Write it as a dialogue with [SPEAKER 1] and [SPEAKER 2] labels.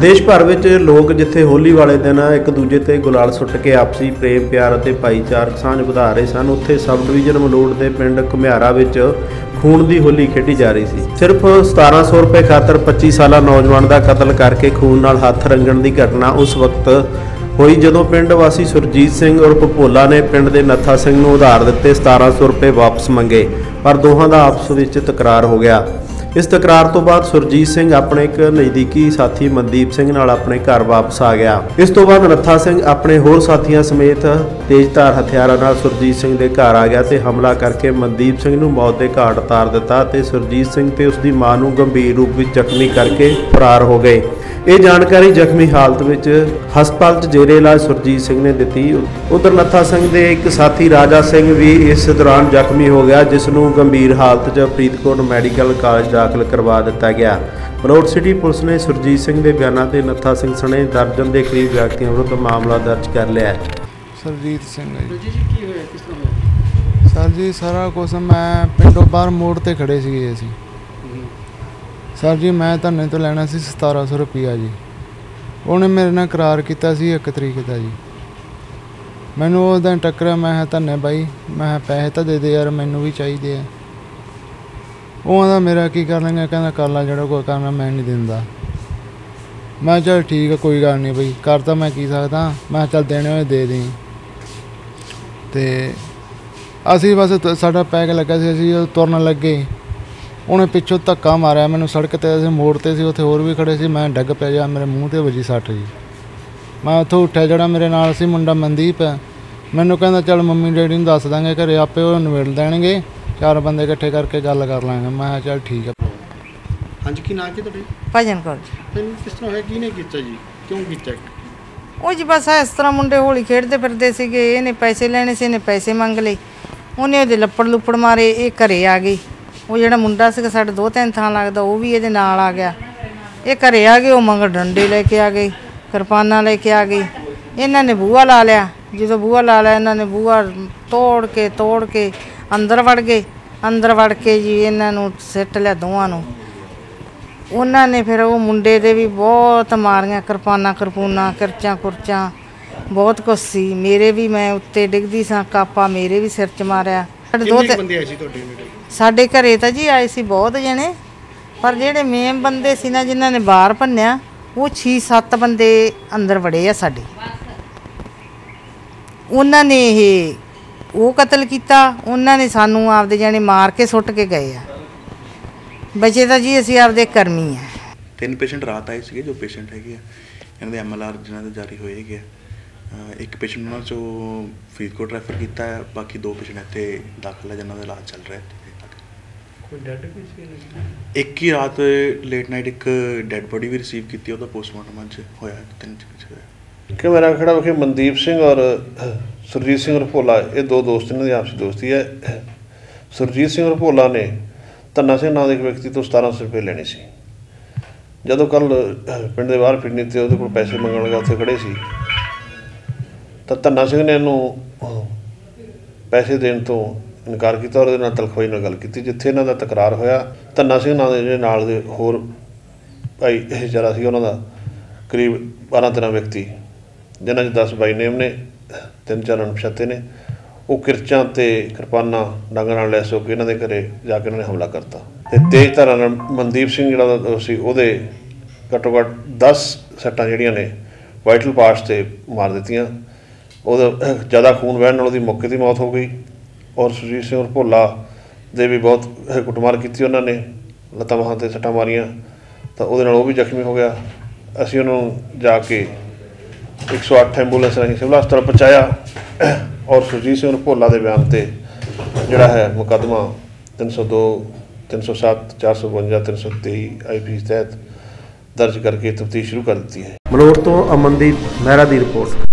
[SPEAKER 1] ਦੇਸ਼ ਭਰ ਵਿੱਚ ਲੋਕ ਜਿੱਥੇ ਹੋਲੀ ਵਾਲੇ ਦਿਨ ਇੱਕ ਦੂਜੇ ਤੇ ਗੁਲਾਲ ਸੁੱਟ ਕੇ ਆਪਸੀ ਪ੍ਰੇਮ, ਪਿਆਰ ਅਤੇ ਭਾਈਚਾਰਕ ਸਾਂਝ ਵਧਾ ਰਹੇ ਸਨ, ਉੱਥੇ ਸਬ ਡਿਵੀਜ਼ਨ ਮਲੋੜ ਦੇ ਪਿੰਡ ਘੁਮਿਆਰਾ ਵਿੱਚ ਖੂਨ ਦੀ ਹੋਲੀ ਖੇਡੀ ਜਾ ਰਹੀ ਸੀ। ਸਿਰਫ 1700 ਰੁਪਏ ਖਾਤਰ 25 ਸਾਲਾ ਨੌਜਵਾਨ ਦਾ ਕਤਲ ਕਰਕੇ ਖੂਨ ਨਾਲ ਹੱਥ ਰੰਗਣ ਦੀ ਘਟਨਾ ਉਸ ਵਕਤ ਹੋਈ ਜਦੋਂ ਪਿੰਡ ਵਾਸੀ ਸੁਰਜੀਤ ਸਿੰਘ ਉਰਫ ਭੋਲਾ ਨੇ ਪਿੰਡ ਦੇ ਨੱਥਾ ਸਿੰਘ ਨੂੰ ਉਧਾਰ ਦਿੱਤੇ 1700 ਰੁਪਏ ਵਾਪਸ ਮੰਗੇ, ਪਰ ਦੋਹਾਂ ਦਾ ਆਪਸ ਵਿੱਚ ਤਕਰਾਰ ਹੋ ਗਿਆ। ਇਸ ਤਕਰਾਰ ਤੋਂ ਬਾਅਦ ਸੁਰਜੀਤ ਸਿੰਘ ਆਪਣੇ ਇੱਕ ਨਜ਼ਦੀਕੀ ਸਾਥੀ ਮਨਦੀਪ ਸਿੰਘ ਨਾਲ ਆਪਣੇ ਘਰ ਵਾਪਸ ਆ ਗਿਆ। ਇਸ ਤੋਂ ਬਾਅਦ ਨੱਥਾ ਸਿੰਘ ਆਪਣੇ ਹੋਰ ਸਾਥੀਆਂ ਸਮੇਤ ਤੇਜ਼ਧਾਰ ਹਥਿਆਰਾਂ ਨਾਲ ਸੁਰਜੀਤ ਸਿੰਘ ਦੇ ਘਰ ਆ ਗਿਆ ਤੇ ਹਮਲਾ ਕਰਕੇ ਮਨਦੀਪ ਸਿੰਘ ਨੂੰ ਮੌਤ ਦੇ ਘਾਟ ਉਤਾਰ ਦਿੱਤਾ ਤੇ ਸੁਰਜੀਤ ਸਿੰਘ ਤੇ ਉਸ ਦੀ ਮਾਂ ਨੂੰ ਗੰਭੀਰ ਰੂਪ ਵਿੱਚ ਜ਼ਖਮੀ ਕਰਕੇ ਫਰਾਰ ਹੋ ਗਏ। ਇਹ ਜਾਣਕਾਰੀ ਜ਼ਖਮੀ ਹਾਲਤ ਵਿੱਚ ਹਸਪਤਾਲ 'ਚ ਜੇਰੇ ਇਲਾਜ ਸੁਰਜੀਤ ਸਿੰਘ ਨੇ ਦਿੱਤੀ। ਉਧਰ ਨੱਥਾ ਸਿੰਘ ਦੇ ਇੱਕ ਸਾਥੀ ਰਾਜਾ ਸਿੰਘ ਵੀ ਇਸ ਦੌਰਾਨ ਜ਼ਖਮੀ ਹੋ ਗਿਆ, ਜਿਸ ਨੂੰ ਗੰਭੀਰ ਹਾਲਤ 'ਚ ਫਰੀਦਕੋਟ ਮੈਡੀਕਲ ਕਾਲਜ ਦਾਖਲ ਕਰਵਾ ਦਿੱਤਾ ਗਿਆ। ਮਲੋਟ ਸਿਟੀ ਪੁਲਿਸ ਨੇ ਸੁਰਜੀਤ ਸਿੰਘ ਦੇ ਬਿਆਨਾਂ ਤੇ ਨੱਥਾ ਸਿੰਘ ਸਣੇ ਦਰਜਨ ਦੇ ਕਰੀਬ ਵਿਅਕਤੀਆਂ ਵਿਰੁੱਧ ਮਾਮਲਾ ਦਰਜ ਕਰ ਲਿਆ ਹੈ।
[SPEAKER 2] ਸਰਜੀਤ ਸਿੰਘ ਹੈ ਜੀ।
[SPEAKER 3] ਜੀ ਜੀ ਕੀ ਹੋਇਆ? ਕਿਸ ਤਰ੍ਹਾਂ ਹੋਇਆ?
[SPEAKER 2] ਸਰ ਜੀ ਸਾਰਾ ਕੁਝ ਮੈਂ ਪਿੰਡੋਂ ਬਾਹਰ ਮੋੜ ਤੇ ਖੜੇ ਸੀਗੇ ਅਸੀਂ। ਸਰ ਜੀ ਮੈਂ ਧੰਨੇ ਤੋਂ ਲੈਣਾ ਸੀ 1700 ਰੁਪਿਆ ਜੀ। ਉਹਨੇ ਮੇਰੇ ਨਾਲ ਕਰਾਰ ਕੀਤਾ ਸੀ 1 ਤਰੀਕ ਦਾ ਜੀ। ਮੈਨੂੰ ਉਸ ਦਿਨ ਟੱਕਰਿਆ ਮੈਂ ਕਿਹਾ ਧੰਨੇ ਬਾਈ ਮੈਂ ਕਿਹਾ ਪੈਸੇ ਤਾਂ ਦੇ ਦੇ ਯਾਰ ਮੈਨੂੰ ਵੀ ਚਾਹੀਦੇ ਆ। ਉਹ ਆਂਦਾ ਮੇਰਾ ਕੀ ਕਰ ਲੈਂਗਾ? ਕਹਿੰਦਾ, ਕਰ ਲੈ, ਜਿਹੜਾ ਕੋਈ ਕਰਨਾ ਮੈਂ ਨਹੀਂ ਦਿੰਦਾ। ਮੈਂ ਕਿਹਾ, ਚੱਲ ਠੀਕ ਆ, ਕੋਈ ਗੱਲ ਨਹੀਂ ਬਈ, ਕਰ ਤਾਂ ਮੈਂ ਕੀ ਸਕਦਾ? ਮੈਂ ਕਿਹਾ, ਚੱਲ ਦੇਣੇ ਹੋਏ, ਦੇ ਦੇ ਤੇ ਅਸੀਂ ਬਸ ਸਾਡਾ ਪੈਕ ਲੱਗਾ ਸੀ, ਅਸੀਂ ਤੁਰਨ ਲੱਗੇ, ਉਹਨੇ ਪਿੱਛੋਂ ਧੱਕਾ ਮਾਰਿਆ ਮੈਨੂੰ, ਸੜਕ ਤੇ ਅਸੀਂ ਮੋੜ ਤੇ ਸੀ, ਉੱਥੇ ਹੋਰ ਵੀ ਖੜੇ ਸੀ, ਮੈਂ ਡੱਗ ਪਿਆ ਜਾ ਮੇਰੇ ਮੂੰਹ ਤੇ ਵਜੀ ਸੱਟ ਜੀ। ਮੈਂ ਉੱਥੋਂ ਉੱਠਿਆ, ਜਿਹੜਾ ਮੇਰੇ ਨਾਲ ਸੀ, ਮੁੰਡਾ ਮਨਦੀਪ। ਮੈਨੂੰ ਕਹਿੰਦਾ, ਚੱਲ ਮੰਮੀ ਡੈਡੀ ਨੂੰ ਦੱਸ ਦਾਂਗੇ, ਘਰੇ ਆਪੇ ਉਹ ਨਿਬੇੜ ਦੇਣਗੇ ਚਾਰ ਬੰਦੇ ਇਕੱਠੇ ਕਰਕੇ ਗੱਲ ਕਰ ਲਾਂਗੇ। ਮੈਂ ਕਿਹਾ ਚੱਲ ਠੀਕ ਹੈ
[SPEAKER 3] ਹਾਂਜੀ ਕੀ ਨਾਂ ਕੀ ਤੁਹਾਡੇ
[SPEAKER 4] ਭਜਨ ਕੌਰ ਜੀ।
[SPEAKER 3] ਤੈਨੂੰ ਕਿਸ ਤਰ੍ਹਾਂ ਹੋਇਆ ਕਿਹਨੇ ਕੀਤਾ ਜੀ? ਕਿਉਂ ਕੀਤਾ?
[SPEAKER 4] ਉਹ ਜੀ ਬਸ ਇਸ ਤਰ੍ਹਾਂ ਮੁੰਡੇ ਹੋਲੀ ਖੇਡਦੇ ਫਿਰਦੇ ਸੀਗੇ। ਇਹਨੇ ਪੈਸੇ ਲੈਣੇ ਸੀ ਇਹਨੇ ਪੈਸੇ ਮੰਗ ਲਏ। ਉਹਨੇ ਉਹਦੇ ਲੱਪੜ ਲੁੱਪੜ ਮਾਰੇ ਇਹ ਘਰੇ ਆ ਗਈ। ਉਹ ਜਿਹੜਾ ਮੁੰਡਾ ਸੀਗਾ ਸਾਡੇ ਦੋ ਤਿੰਨ ਥਾਂ ਲੱਗਦਾ ਉਹ ਵੀ ਇਹਦੇ ਨਾਲ ਆ ਗਿਆ। ਇਹ ਘਰੇ ਆ ਗਏ ਉਹ ਮੰਗ ਡੰਡੇ ਲੈ ਕੇ ਆ ਗਈ ਕਿਰਪਾਨਾਂ ਲੈ ਕੇ ਆ ਗਈ ਇਹਨਾਂ ਨੇ ਬੂਹਾ ਲਾ ਲਿਆ। ਜਦੋਂ ਬੂਹਾ ਲਾ ਲਿਆ ਇਹਨਾਂ ਨੇ ਬੂਹਾ ਤੋੜ ਕੇ ਤੋੜ ਕੇ ਅੰਦਰ ਵੜ ਗਏ। ਅੰਦਰ ਵੜ ਕੇ ਜੀ ਇਹਨਾਂ ਨੂੰ ਸਿੱਟ ਲਿਆ ਦੋਵਾਂ ਨੂੰ। ਉਹਨਾਂ ਨੇ ਫਿਰ ਉਹ ਮੁੰਡੇ ਦੇ ਵੀ ਬਹੁਤ ਮਾਰੀਆਂ ਕਿਰਪਾਨਾਂ ਕਿਰਪੂਨਾ ਕਿਰਚਾਂ ਕੁਰਚਾਂ। ਬਹੁਤ ਕੁਛ ਸੀ। ਮੇਰੇ ਵੀ ਮੈਂ ਉੱਤੇ ਡਿੱਗਦੀ ਸਾਂ ਕਾਪਾ ਮੇਰੇ ਵੀ ਸਿਰ 'ਚ ਮਾਰਿਆ। ਸਾਡੇ ਦੋ
[SPEAKER 3] ਕਿੰਨੇ ਕੁ
[SPEAKER 4] ਤੇ-
[SPEAKER 3] ਬੰਦੇ ਆਏ ਸੀ ਤੁਹਾਡੇ ਨੇੜੇ
[SPEAKER 4] ਸਾਡੇ ਘਰੇ ਤਾਂ ਜੀ ਆਏ ਸੀ ਬਹੁਤ ਜਣੇ। ਪਰ ਜਿਹੜੇ ਮੇਨ ਬੰਦੇ ਸੀ ਨਾ ਜਿਨ੍ਹਾਂ ਨੇ ਬਾਹਰ ਭੰਨਿਆ ਉਹ 6-7 ਬੰਦੇ ਅੰਦਰ ਵੜੇ ਆ ਸਾਡੇ। ਉਹਨਾਂ ਨੇ ਇਹ ਉਹ ਕਤਲ ਕੀਤਾ ਉਹਨਾਂ ਨੇ ਸਾਨੂੰ ਆਪਦੇ ਜਾਣੇ ਮਾਰ ਕੇ ਸੁੱਟ ਕੇ ਗਏ ਆ। ਬਚੇ ਤਾਂ ਜੀ ਅਸੀਂ ਆਪਦੇ ਕਰਮੀ ਆ।
[SPEAKER 5] ਤਿੰਨ ਪੇਸ਼ੈਂਟ ਰਾਤ ਆਏ ਸੀਗੇ ਜੋ ਪੇਸ਼ੈਂਟ ਹੈਗੇ ਆ। ਇਹਨਾਂ ਦੇ ਐਮਐਲਆਰ ਜਿਨ੍ਹਾਂ ਦੇ ਜਾਰੀ ਹੋਏ ਹੈਗੇ ਆ। ਇੱਕ ਪੇਸ਼ੈਂਟ ਉਹਨਾਂ ਚੋਂ ਫਰੀਦਕੋਟ ਰੈਫਰ ਕੀਤਾ ਹੈ ਬਾਕੀ ਦੋ ਪੇਸ਼ੈਂਟ ਇੱਥੇ ਦਾਖਲ ਹੈ ਜਿਨ੍ਹਾਂ ਦਾ ਇਲਾਜ ਚੱਲ ਰਿਹਾ ਹੈ
[SPEAKER 3] ਕੋਈ ਡੈਡ ਵੀ ਸੀ
[SPEAKER 5] ਇੱਕ ਹੀ ਰਾਤ ਲੇਟ ਨਾਈਟ ਇੱਕ ਡੈੱਡ ਬੋਡੀ ਵੀ ਰਿਸੀਵ ਕੀਤੀ ਉਹਦਾ ਪੋਸਟਮਾਰਟਮ ਅੱਜ ਹੋਇਆ ਤਿੰਨ ਚ ਹੋਇਆ।
[SPEAKER 6] ਕਿ ਮੇਰਾ ਖੜਾ ਵਿਖੇ ਮਨਦੀਪ ਸਿੰਘ ਔਰ ਸੁਰਜੀਤ ਸਿੰਘ ਔਰ ਭੋਲਾ ਇਹ ਦੋ ਦੋਸਤ ਇਹਨਾਂ ਦੀ ਆਪਸੀ ਦੋਸਤੀ ਹੈ। ਸੁਰਜੀਤ ਸਿੰਘ ਔਰ ਭੋਲਾ ਨੇ ਧੰਨਾ ਸਿੰਘ ਨਾਂ ਦੇ ਇੱਕ ਵਿਅਕਤੀ ਤੋਂ 1700 ਰੁਪਏ ਲੈਣੇ ਸੀ। ਜਦੋਂ ਕੱਲ ਪਿੰਡ ਦੇ ਬਾਹਰ ਫਿਰਨੀ ਤੇ ਉਹਦੇ ਕੋਲ ਪੈਸੇ ਮੰਗਣ ਲੱਗਾ, ਉੱਥੇ ਖੜੇ ਸੀ। ਤਾਂ ਧੰਨਾ ਸਿੰਘ ਨੇ ਇਹਨੂੰ ਪੈਸੇ ਦੇਣ ਤੋਂ ਇਨਕਾਰ ਕੀਤਾ ਔਰ ਉਹਦੇ ਨਾਲ ਤਲਖਵਾਈ ਨਾਲ ਗੱਲ ਕੀਤੀ, ਜਿੱਥੇ ਇਹਨਾਂ ਦਾ ਤਕਰਾਰ ਹੋਇਆ। ਧੰਨਾ ਸਿੰਘ ਨਾਂ ਦੇ ਜਿਹੜੇ ਨਾਲ ਦੇ ਹੋਰ ਭਾਈ ਜਰਾ ਸੀ ਉਹਨਾਂ ਦਾ, ਕਰੀਬ 12 13 ਵਿਅਕਤੀ। ਜਿਨ੍ਹਾਂ 'ਚ 10 ਬਾਈ ਨੇਮ ਨੇ, ਤਿੰਨ ਚਾਰ ਅਣਪਛਾਤੇ ਨੇ, ਉਹ ਕਿਰਚਾਂ ਤੇ ਕਿਰਪਾਨਾਂ ਡਾਂਗਾਂ ਨਾਲ ਲੈਸ ਹੋ ਕੇ ਇਹਨਾਂ ਦੇ ਘਰੇ ਜਾ ਕੇ ਉਹਨਾਂ ਨੇ ਹਮਲਾ ਕਰਤਾ। ਤੇ ਤੇਜ਼ ਧਾਰਾ ਨਾਲ ਮਨਦੀਪ ਸਿੰਘ ਜਿਹੜਾ ਸੀ, ਉਹਦੇ ਘੱਟੋ ਘੱਟ 10 ਸੱਟਾਂ ਜਿਹੜੀਆਂ ਨੇ, ਵਾਈਟਲ ਪਾਰਟਸ ਤੇ ਮਾਰ ਦਿੱਤੀਆਂ। ਉਹਦਾ ਜ਼ਿਆਦਾ ਖੂਨ ਵਹਿਣ ਨਾਲ ਉਹਦੀ ਮੌਕੇ ਦੀ ਮੌਤ ਹੋ ਗਈ। ਔਰ ਸੁਰਜੀਤ ਸਿੰਘ ਔਰ ਭੋਲਾ ਦੇ ਵੀ ਬਹੁਤ ਕੁੱਟਮਾਰ ਕੀਤੀ ਉਹਨਾਂ ਨੇ, ਲੱਤਾਂ ਬਾਹਾਂ ਤੇ ਸੱਟਾਂ ਮਾਰੀਆਂ। ਤਾਂ ਉਹਦੇ ਨਾਲ ਉਹ ਵੀ ਜ਼ਖਮੀ ਹੋ ਗਿਆ। ਅਸੀਂ ਉਹਨੂੰ ਜਾ ਕੇ 108 ਐਂਬੂਲੈਂਸ ਰਾਹੀਂ ਸਿਵਲ ਹਸਪਤਾਲ ਪਹੁੰਚਾਇਆ ਔਰ ਸੁਰਜੀਤ ਸਿੰਘ ਭੋਲਾ ਦੇ ਬਿਆਨ ਤੇ ਜਿਹੜਾ ਹੈ ਮੁਕੱਦਮਾ 302 307 452 323 ਆਈਪੀ ਤਹਿਤ ਦਰਜ ਕਰਕੇ ਤਫਤੀਸ਼ ਸ਼ੁਰੂ ਕਰ ਦਿੱਤੀ ਹੈ।
[SPEAKER 1] ਮਲੋਟ ਤੋਂ ਅਮਨਦੀਪ ਮਹਿਰਾ ਦੀ ਰਿਪੋਰਟ।